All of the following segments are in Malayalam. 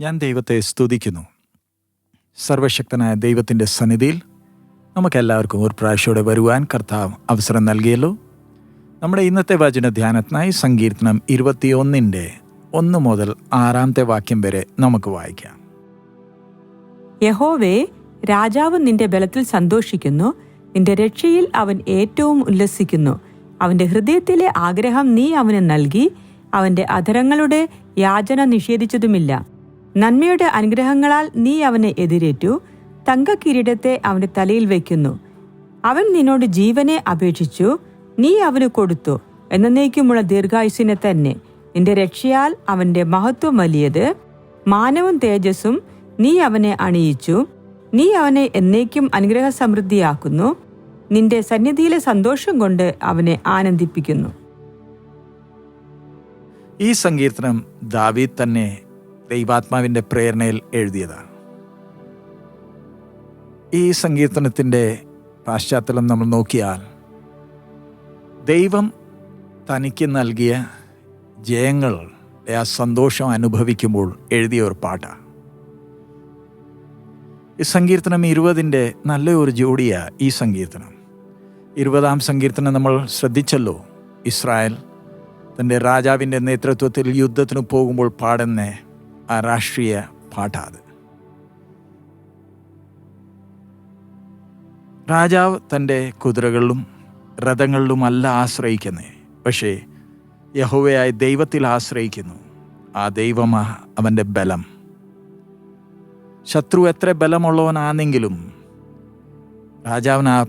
ഞാൻ ദൈവത്തെ സ്തുതിക്കുന്നു. സർവശക്തനായ ദൈവത്തിന്റെ സന്നിധിയിൽ നമുക്കെല്ലാവർക്കും ഒരു പ്രാവശ്യയോടെ വരുവാൻ കർത്താവ് അവസരം നൽകിയല്ലോ. നമ്മുടെ ഇന്നത്തെ വചന ധ്യാനത്തിനായി സങ്കീർത്തനം ഇരുപത്തിയൊന്നിന്റെ ഒന്ന് മുതൽ ആറാമത്തെ വാക്യം വരെ നമുക്ക് വായിക്കാം. യഹോവേ രാജാവ് നിന്റെ ബലത്തിൽ സന്തോഷിക്കുന്നു. നിന്റെ രക്ഷയിൽ അവൻ ഏറ്റവും ഉല്ലസിക്കുന്നു. അവന്റെ ഹൃദയത്തിലെ ആഗ്രഹം നീ അവന് നൽകി. അവന്റെ അധരങ്ങളുടെ യാചന നിഷേധിച്ചതുമില്ല. നന്മയുടെ അനുഗ്രഹങ്ങളാൽ നീ അവനെ എതിരേറ്റു. തങ്കക്കിരീടത്തെ അവന്റെ തലയിൽ വയ്ക്കുന്നു. അവൻ നിന്നോട് ജീവനെ അപേക്ഷിച്ചു. നീ അവന് കൊടുത്തു. എന്നേക്കുമുള്ള ദീർഘായുസിനെ തന്നെ. നിന്റെ രക്ഷയാൽ അവന്റെ മഹത്വം വലിയത്. മാനവും തേജസ്സും നീ അവനെ അണിയിച്ചു. നീ അവനെ എന്നേക്കും അനുഗ്രഹ സമൃദ്ധിയാക്കുന്നു നിന്റെ സന്നിധിയിലെ സന്തോഷം കൊണ്ട് അവനെ ആനന്ദിപ്പിക്കുന്നു. ഈ സങ്കീർത്തനം ദാവീദ് തന്നെ ദൈവാത്മാവിന്റെ പ്രേരണയിൽ എഴുതിയതാണ്. ഈ സങ്കീർത്തനത്തിന്റെ പാശ്ചാത്തലം നമ്മൾ നോക്കിയാൽ ദൈവം തനിക്ക് നൽകിയ ജയങ്ങൾ ആ സന്തോഷം അനുഭവിക്കുമ്പോൾ എഴുതിയ ഒരു പാട്ടാണ്. ഈ സങ്കീർത്തനം ഇരുപതിന്റെ നല്ല ഒരു ജോഡിയാണ് ഈ സങ്കീർത്തനം. ഇരുപതാം സങ്കീർത്തനം നമ്മൾ ശ്രദ്ധിച്ചല്ലോ ഇസ്രായേൽ തന്റെ രാജാവിന്റെ നേതൃത്വത്തിൽ യുദ്ധത്തിന് പോകുമ്പോൾ പാടുന്ന രാഷ്ട്രീയ പാഠാത് രാജാവ് തന്റെ കുതിരകളിലും രഥങ്ങളിലുമല്ല ആശ്രയിക്കുന്നത് പക്ഷേ യഹോവയായ ദൈവത്തിൽ ആശ്രയിക്കുന്നു. ആ ദൈവമാ അവന്റെ ബലം. ശത്രു എത്ര ബലമുള്ളവനാണെങ്കിലും രാജാവിന് ആ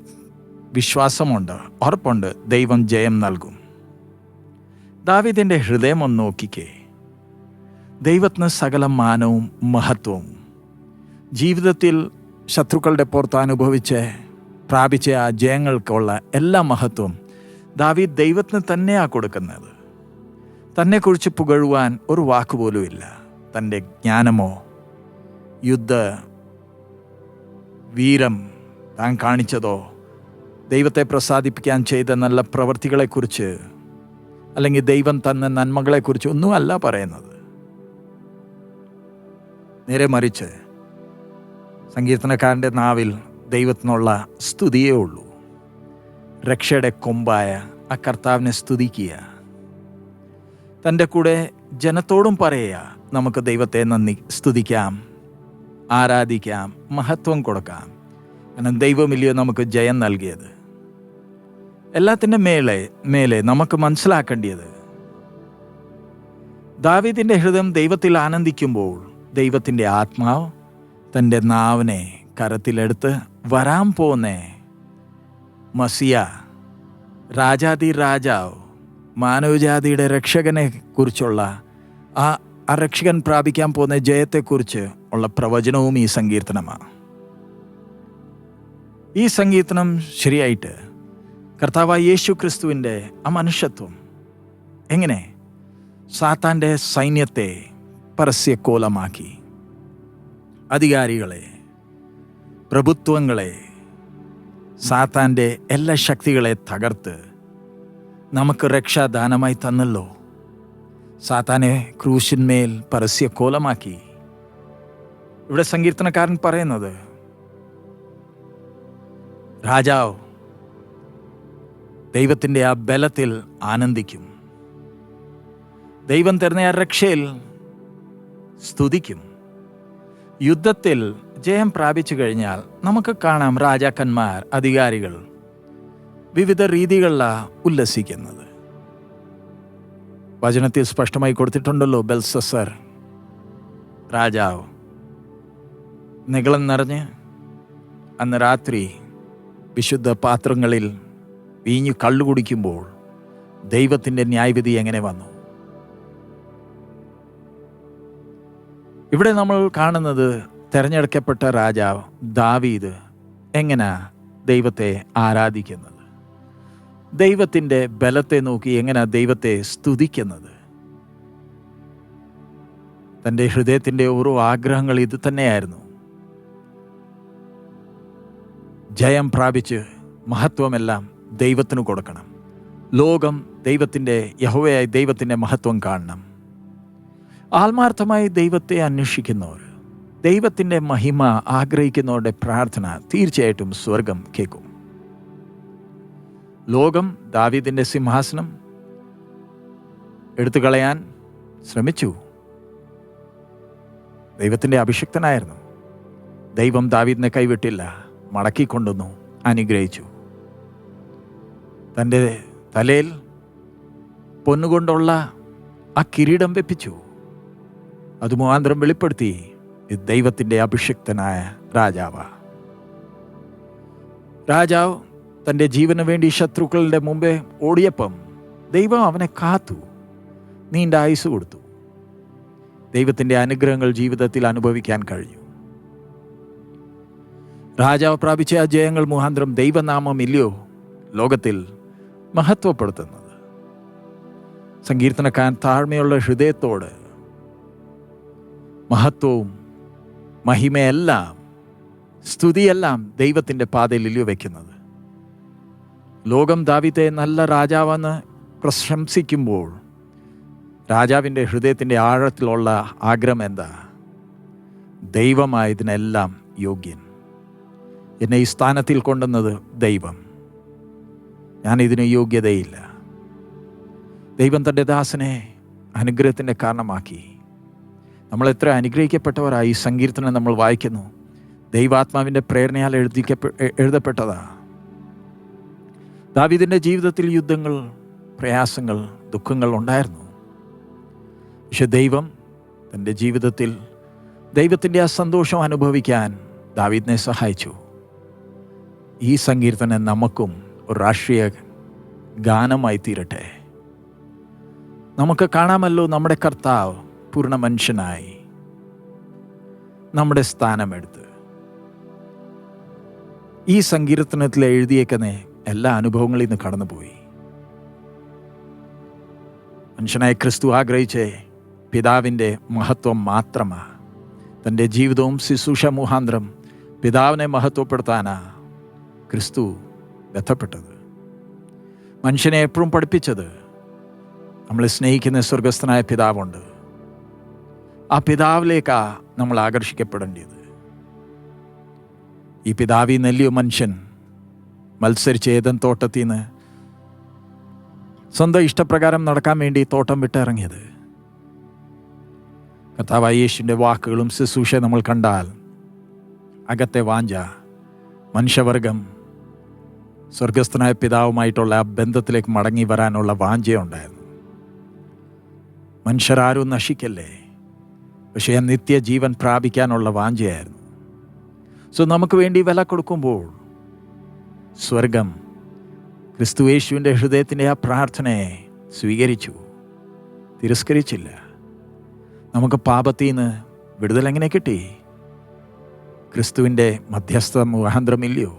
വിശ്വാസമുണ്ട് ഉറപ്പുണ്ട് ദൈവം ജയം നൽകും. ദാവിദിന്റെ ഹൃദയം ഒന്ന് നോക്കിക്കേ. ദൈവത്തിന് സകല മാനവും മഹത്വവും. ജീവിതത്തിൽ ശത്രുക്കളുടെ പുറത്ത് അനുഭവിച്ച് പ്രാപിച്ച ആ ജയങ്ങൾക്കുള്ള എല്ലാ മഹത്വവും ദാവീദ് ദൈവത്തിന് തന്നെയാണ് കൊടുക്കുന്നത്. തന്നെക്കുറിച്ച് പുകഴുവാൻ ഒരു വാക്കുപോലുമില്ല തന്റെ ജ്ഞാനമോ യുദ്ധ വീരം താൻ കാണിച്ചതോ ദൈവത്തെ പ്രസാദിപ്പിക്കാൻ ചെയ്ത നല്ല പ്രവൃത്തികളെക്കുറിച്ച് അല്ലെങ്കിൽ ദൈവം തന്ന നന്മകളെക്കുറിച്ച് ഒന്നുമല്ല പറയുന്നത്. നേരെ മറിച്ച് സങ്കീർത്തനക്കാരന്റെ നാവിൽ ദൈവത്തിനുള്ള സ്തുതിയേ ഉള്ളൂ. രക്ഷയുടെ കൊമ്പായ ആ കർത്താവിനെ സ്തുതിക്കുക. തന്റെ കൂടെ ജനത്തോടും പറയുക നമുക്ക് ദൈവത്തെ നന്ദി സ്തുതിക്കാം ആരാധിക്കാം മഹത്വം കൊടുക്കാം. കാരണം ദൈവമില്ലയോ നമുക്ക് ജയം നൽകിയത്. എല്ലാത്തിന്റെ മേലെ മേലെ നമുക്ക് മനസ്സിലാക്കേണ്ടത് ദാവീദിന്റെ ഹൃദയം ദൈവത്തിൽ ആനന്ദിക്കുമ്പോൾ ദൈവത്തിന്റെ ആത്മാവ് തന്റെ നാവിനെ കരത്തിലെടുത്ത് വരാൻ പോന്നേ മസിയ രാജാതി രാജാവ് മാനവജാതിയുടെ രക്ഷകനെ കുറിച്ചുള്ള ആ ആ രക്ഷകൻ പ്രാപിക്കാൻ പോകുന്ന ജയത്തെക്കുറിച്ച് ഉള്ള പ്രവചനവും ഈ സങ്കീർത്തനമാണ്. ഈ സങ്കീർത്തനം ശരിയായിട്ട് കർത്താവായ യേശു ക്രിസ്തുവിന്റെ ആ മനുഷ്യത്വം എങ്ങനെ സാത്താന്റെ സൈന്യത്തെ പരസ്യക്കോലമാക്കി അധികാരികളെ പ്രഭുത്വങ്ങളെ സാത്താന്റെ എല്ലാ ശക്തികളെ തകർത്ത് നമുക്ക് രക്ഷാദാനമായി തന്നല്ലോ. സാത്താനെ ക്രൂശിന്മേൽ പരസ്യക്കോലമാക്കി ഇവിടെ സങ്കീർത്തനക്കാരൻ പറയുന്നത് രാജാവ് ദൈവത്തിന്റെ ആ ബലത്തിൽ ആനന്ദിക്കും. ദൈവം തരുന്ന ആ രക്ഷയിൽ സ്തുതിക്കും. യുദ്ധത്തിൽ ജയം പ്രാപിച്ചു കഴിഞ്ഞാൽ നമുക്ക് കാണാം രാജാക്കന്മാർ അധികാരികൾ വിവിധ രീതികളിലാണ് ഉല്ലസിക്കുന്നത്. വചനത്തിൽ സ്പഷ്ടമായി കൊടുത്തിട്ടുണ്ടല്ലോ ബെൽസസർ രാജാവ്. നികളം നിറഞ്ഞ് അന്ന് രാത്രി വിശുദ്ധ പാത്രങ്ങളിൽ വീഞ്ഞു കള്ളു കുടിക്കുമ്പോൾ ദൈവത്തിന്റെ ന്യായവിധി എങ്ങനെ വന്നു? ഇവിടെ നമ്മൾ കാണുന്നത് തിരഞ്ഞെടുക്കപ്പെട്ട രാജാവ് ദാവീദ് എങ്ങനെ ദൈവത്തെ ആരാധിക്കുന്നത്? ദൈവത്തിന്റെ ബലത്തെ നോക്കി എങ്ങനെ ദൈവത്തെ സ്തുതിക്കുന്നത്? തന്റെ ഹൃദയത്തിന്റെ ഓരോ ആഗ്രഹങ്ങൾ ഇത് തന്നെയായിരുന്നു. ജയം പ്രാപിച്ച് മഹത്വമെല്ലാം ദൈവത്തിന് കൊടുക്കണം. ലോകം ദൈവത്തിന്റെ യഹോവയായി ദൈവത്തിന്റെ മഹത്വം കാണണം. ആത്മാർത്ഥമായി ദൈവത്തെ അന്വേഷിക്കുന്നവർ ദൈവത്തിന്റെ മഹിമ ആഗ്രഹിക്കുന്നവരുടെ പ്രാർത്ഥന തീർച്ചയായിട്ടും സ്വർഗം കേൾക്കും. ലോകം ദാവീദിന്റെ സിംഹാസനം എടുത്തു കളയാൻ ശ്രമിച്ചു. ദൈവത്തിന്റെ അഭിഷിക്തനായിരുന്നു. ദൈവം ദാവീദിനെ കൈവിട്ടില്ല മടക്കിക്കൊണ്ടുവന്നു അനുഗ്രഹിച്ചു. തന്റെ തലയിൽ പൊന്നുകൊണ്ടുള്ള ആ കിരീടം വെപ്പിച്ചു. അത് മുഖാന്തരം വെളിപ്പെടുത്തി. ദൈവത്തിന്റെ അഭിഷിക്തനായ രാജാവ്. രാജാവ് തന്റെ ജീവന് വേണ്ടി ശത്രുക്കളുടെ മുമ്പേ ഓടിയപ്പം ദൈവം അവനെ കാത്തു. നീണ്ട ആയുസ് കൊടുത്തു. ദൈവത്തിന്റെ അനുഗ്രഹങ്ങൾ ജീവിതത്തിൽ അനുഭവിക്കാൻ കഴിഞ്ഞു. രാജാവ് പ്രാപിച്ച ആ ജയങ്ങൾ മുഖാന്തരം ദൈവനാമം ഇല്ലയോ ലോകത്തിൽ മഹത്വപ്പെടുത്തുന്നത്. സങ്കീർത്തനക്കാരൻ താഴ്മയുള്ള ഹൃദയത്തോട് മഹത്വവും മഹിമയെല്ലാം സ്തുതിയെല്ലാം ദൈവത്തിന്റെ പാതയിൽ വയ്ക്കുന്നത് ലോകം ദാവിത്തെ നല്ല രാജാവെന്ന് പ്രശംസിക്കുമ്പോൾ രാജാവിന്റെ ഹൃദയത്തിന്റെ ആഴത്തിലുള്ള ആഗ്രഹം എന്താ? ദൈവമായതിനെല്ലാം യോഗ്യൻ. എന്നെ ഈ സ്ഥാനത്തിൽ കൊണ്ടുവന്നത് ദൈവം. ഞാൻ ഇതിന് യോഗ്യതയില്ല. ദൈവം തന്റെ ദാസനെ അനുഗ്രഹത്തിന്റെ കാരണമാക്കി. നമ്മൾ എത്ര അനുഗ്രഹിക്കപ്പെട്ടവരായി സങ്കീർത്തനം നമ്മൾ വായിക്കുന്നു. ദൈവാത്മാവിന്റെ പ്രേരണയാൽ എഴുതിക്കപ്പെ എഴുതപ്പെട്ടതാ. ദാവിദിന്റെ ജീവിതത്തിൽ യുദ്ധങ്ങൾ പ്രയാസങ്ങൾ ദുഃഖങ്ങൾ ഉണ്ടായിരുന്നു. പക്ഷെ ദൈവം തന്റെ ജീവിതത്തിൽ ദൈവത്തിന്റെ ആ സന്തോഷം അനുഭവിക്കാൻ ദാവീദിനെ സഹായിച്ചു. ഈ സങ്കീർത്തനം നമുക്കും ഒരു രാഷ്ട്രീയ ഗാനമായി തീരട്ടെ. നമുക്ക് കാണാമല്ലോ നമ്മുടെ കർത്താവ് പൂർണ മനുഷ്യനായി നമ്മുടെ സ്ഥാനമെടുത്ത്. ഈ സങ്കീർത്തനത്തിൽ എഴുതിയേക്കുന്ന എല്ലാ അനുഭവങ്ങളിൽ നിന്ന് കടന്നുപോയി. മനുഷ്യനായ ക്രിസ്തു ആഗ്രഹിച്ച പിതാവിന്റെ മഹത്വം മാത്രമാ. തന്റെ ജീവിതവും ശുശ്രൂഷ മുഹാന്തരം പിതാവിനെ മഹത്വപ്പെടുത്താനാ ക്രിസ്തു ബന്ധപ്പെട്ടത്. മനുഷ്യനെ എപ്പോഴും പഠിപ്പിച്ചത്. നമ്മളെ സ്നേഹിക്കുന്ന സ്വർഗസ്ഥനായ പിതാവുണ്ട്. ആ പിതാവിലേക്കാണ് നമ്മൾ ആകർഷിക്കപ്പെടേണ്ടത്. ഈ പിതാവി നെല്ലിയ മനുഷ്യൻ മത്സരിച്ച് ഏതൻ തോട്ടത്തിൽ നിന്ന് സ്വന്തം ഇഷ്ടപ്രകാരം നടക്കാൻ വേണ്ടി തോട്ടം വിട്ടിറങ്ങിയത്. കർത്താവ് യേശുവിന്റെ വാക്കുകളും ശുശ്രൂഷ നമ്മൾ കണ്ടാൽ അകത്തെ വാഞ്ച മനുഷ്യവർഗം സ്വർഗസ്ഥനായ പിതാവുമായിട്ടുള്ള ആ ബന്ധത്തിലേക്ക് മടങ്ങി വരാനുള്ള വാഞ്ചയുണ്ടായിരുന്നു. മനുഷ്യരാരും നശിക്കല്ലേ? പക്ഷേ നിത്യജീവൻ പ്രാപിക്കാനുള്ള വാഞ്ചയായിരുന്നു. സോ നമുക്ക് വേണ്ടി വില കൊടുക്കുമ്പോൾ സ്വർഗം ക്രിസ്തുവേശുവിന്റെ ഹൃദയത്തിന്റെ ആ പ്രാർത്ഥനയെ സ്വീകരിച്ചു. തിരസ്കരിച്ചില്ല. നമുക്ക് പാപത്തിൽ നിന്ന് വിടുതൽ എങ്ങനെ കിട്ടി? ക്രിസ്തുവിന്റെ മധ്യസ്ഥ മുഖാന്തരമില്ലയോ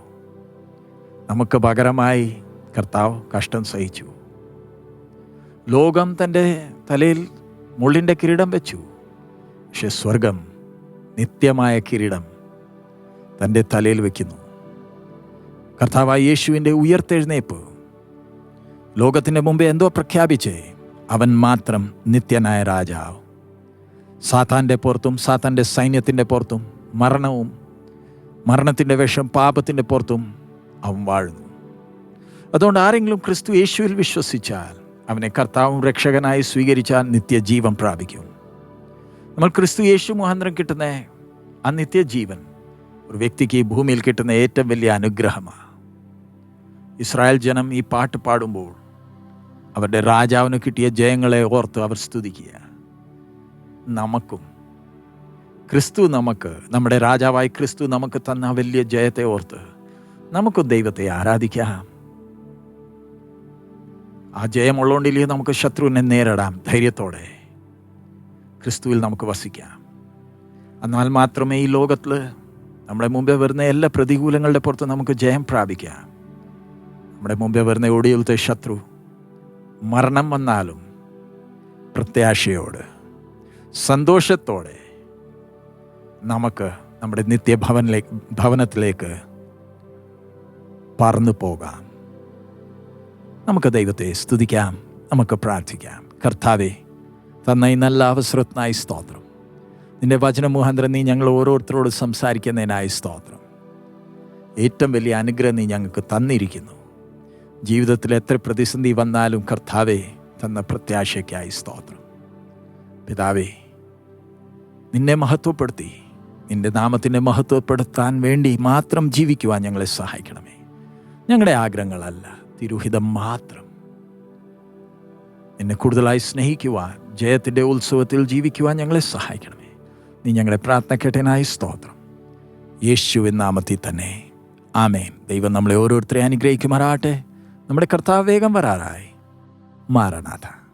നമുക്ക് പകരമായി കർത്താവ് കഷ്ടം സഹിച്ചു. ലോകം തന്റെ തലയിൽ മുള്ളിന്റെ കിരീടം വെച്ചു. പക്ഷെ സ്വർഗം നിത്യമായ കിരീടം തന്റെ തലയിൽ വയ്ക്കുന്നു കർത്താവായ യേശുവിന്റെ ഉയർത്തെഴുന്നേപ്പ്. ലോകത്തിന്റെ മുമ്പേ എന്തോ പ്രഖ്യാപിച്ചേ അവൻ മാത്രം നിത്യനായ രാജാവ്. സാത്താന്റെ പുറത്തും സാത്താന്റെ സൈന്യത്തിന്റെ പുറത്തും മരണവും മരണത്തിന്റെ വിഷം പാപത്തിന്റെ പുറത്തും അവൻ വാഴുന്നു. അതുകൊണ്ട് ആരെങ്കിലും ക്രിസ്തു യേശുവിൽ വിശ്വസിച്ചാൽ അവനെ കർത്താവും രക്ഷകനായി സ്വീകരിച്ചാൽ നിത്യജീവൻ പ്രാപിക്കും. നമ്മൾ ക്രിസ്തു യേശു മുഖാന്തരം കിട്ടുന്ന ആ നിത്യജീവൻ ഒരു വ്യക്തിക്ക് ഈ ഭൂമിയിൽ കിട്ടുന്ന ഏറ്റവും വലിയ അനുഗ്രഹമാണ് ഇസ്രായേൽ ജനം ഈ പാട്ട് പാടുമ്പോൾ അവരുടെ രാജാവിന് കിട്ടിയ ജയങ്ങളെ ഓർത്ത് അവർ സ്തുതിക്കുക. നമുക്കും ക്രിസ്തു നമുക്ക് നമ്മുടെ രാജാവായി ക്രിസ്തു നമുക്ക് തന്ന വലിയ ജയത്തെ ഓർത്ത് നമുക്കും ദൈവത്തെ ആരാധിക്കാം. ആ ജയമുള്ളതുകൊണ്ടില്ലേ നമുക്ക് ശത്രുവിനെ നേരിടാം ധൈര്യത്തോടെ. ക്രിസ്തുവിൽ നമുക്ക് വസിക്കാം. എന്നാൽ മാത്രമേ ഈ ലോകത്തിൽ നമ്മുടെ മുമ്പേ വരുന്ന എല്ലാ പ്രതികൂലങ്ങളുടെ പുറത്ത് നമുക്ക് ജയം പ്രാപിക്കാം. നമ്മുടെ മുമ്പേ വരുന്ന ഒടിയിലത്തെ ശത്രു മരണം വന്നാലും പ്രത്യാശയോട് സന്തോഷത്തോടെ നമുക്ക് നമ്മുടെ നിത്യഭവനിലേക്ക് ഭവനത്തിലേക്ക് പറന്നു പോകാം. നമുക്ക് ദൈവത്തെ സ്തുതിക്കാം നമുക്ക് പ്രാർത്ഥിക്കാം. കർത്താവെ തന്ന ഈ നല്ല അവസരത്തിനായി സ്തോത്രം. നിന്റെ വചന മുഖാന്തരം നീ ഞങ്ങൾ ഓരോരുത്തരോട് സംസാരിക്കുന്നതിനായി സ്തോത്രം. ഏറ്റവും വലിയ അനുഗ്രഹം നീ ഞങ്ങൾക്ക് തന്നിരിക്കുന്നു. ജീവിതത്തിൽ എത്ര പ്രതിസന്ധി വന്നാലും കർത്താവേ തന്ന പ്രത്യാശയ്ക്കായി സ്തോത്രം. പിതാവേ നിന്നെ മഹത്വപ്പെടുത്തി നിന്റെ നാമത്തിനെ മഹത്വപ്പെടുത്താൻ വേണ്ടി മാത്രം ജീവിക്കുവാൻ ഞങ്ങളെ സഹായിക്കണമേ. ഞങ്ങളുടെ ആഗ്രഹങ്ങളല്ല തിരുഹിതം മാത്രം. എന്നെ കൂടുതലായി സ്നേഹിക്കുവാൻ ജയത്തിന്റെ ഉത്സവത്തിൽ ജീവിക്കുവാൻ ഞങ്ങളെ സഹായിക്കണമേ. നീ ഞങ്ങളുടെ പ്രാർത്ഥന കേട്ടനായി സ്തോത്രം. യേശുവിൻ നാമത്തിൽ തന്നെ. ആമേൻ. ദൈവം നമ്മളെ ഓരോരുത്തരെ അനുഗ്രഹിക്കുമാറാട്ടെ നമ്മുടെ കർത്താവ് വേഗം വരാറായി. മാറനാഥ.